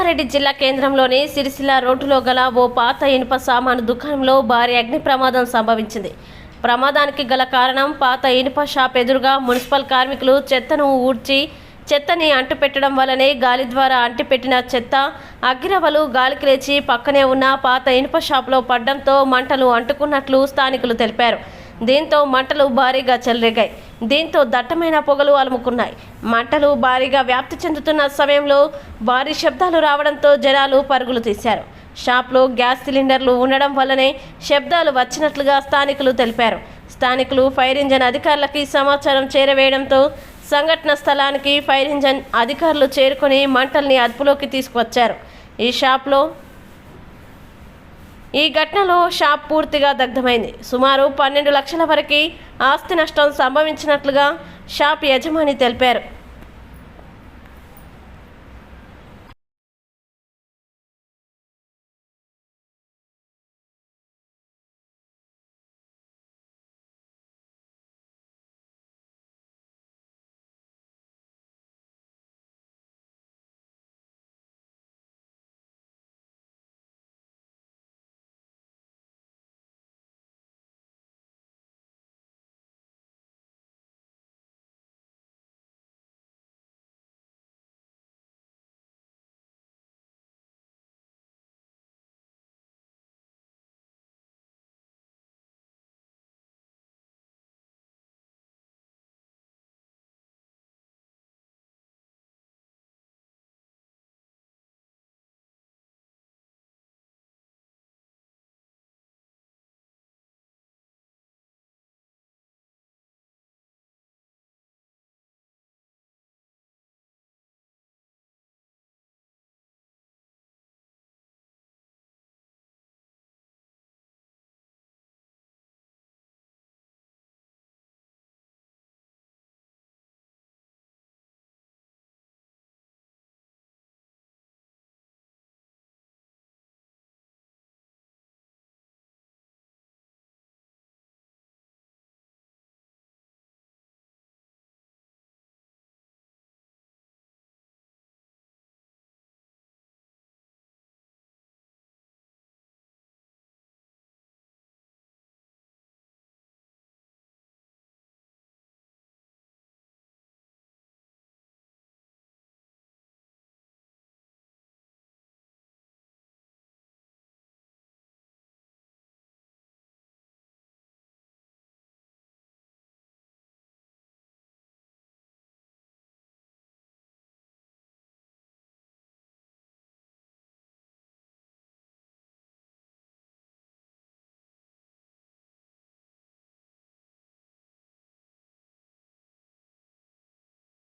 రంగారెడ్డి జిల్లా కేంద్రంలోని సిరిసిల్ల రోడ్డులో గల ఓ పాత ఇనుప సామాను దుకాణంలో భారీ అగ్ని ప్రమాదం సంభవించింది. ప్రమాదానికి గల కారణం పాత ఇనుప షాప్ ఎదురుగా మున్సిపల్ కార్మికులు చెత్తను ఊడ్చి చెత్తని అంటుపెట్టడం వల్లనే గాలి ద్వారా అంటిపెట్టిన చెత్త అగ్గిరవలు గాలికి లేచి పక్కనే ఉన్న పాత ఇనుప షాప్లో పడ్డంతో మంటలు అంటుకున్నట్లు స్థానికులు తెలిపారు. దీంతో మంటలు భారీగా చెలరేగాయి. దీంతో దట్టమైన పొగలు అలుముకున్నాయి. మంటలు భారీగా వ్యాప్తి చెందుతున్న సమయంలో భారీ శబ్దాలు రావడంతో జనాలు పరుగులు తీశారు. షాప్లో గ్యాస్ సిలిండర్లు ఉండడం వల్లనే శబ్దాలు వచ్చినట్లుగా స్థానికులు తెలిపారు. స్థానికులు ఫైర్ ఇంజన్ అధికారులకి సమాచారం చేరవేయడంతో సంఘటన స్థలానికి ఫైర్ ఇంజన్ అధికారులు చేరుకొని మంటల్ని అదుపులోకి తీసుకువచ్చారు. ఈ షాప్లో ఈ ఘటనలో షాప్ పూర్తిగా దగ్ధమైంది. సుమారు పన్నెండు లక్షల వరకు ఆస్తి నష్టం సంభవించినట్లుగా షాప్ యజమాని తెలిపారు.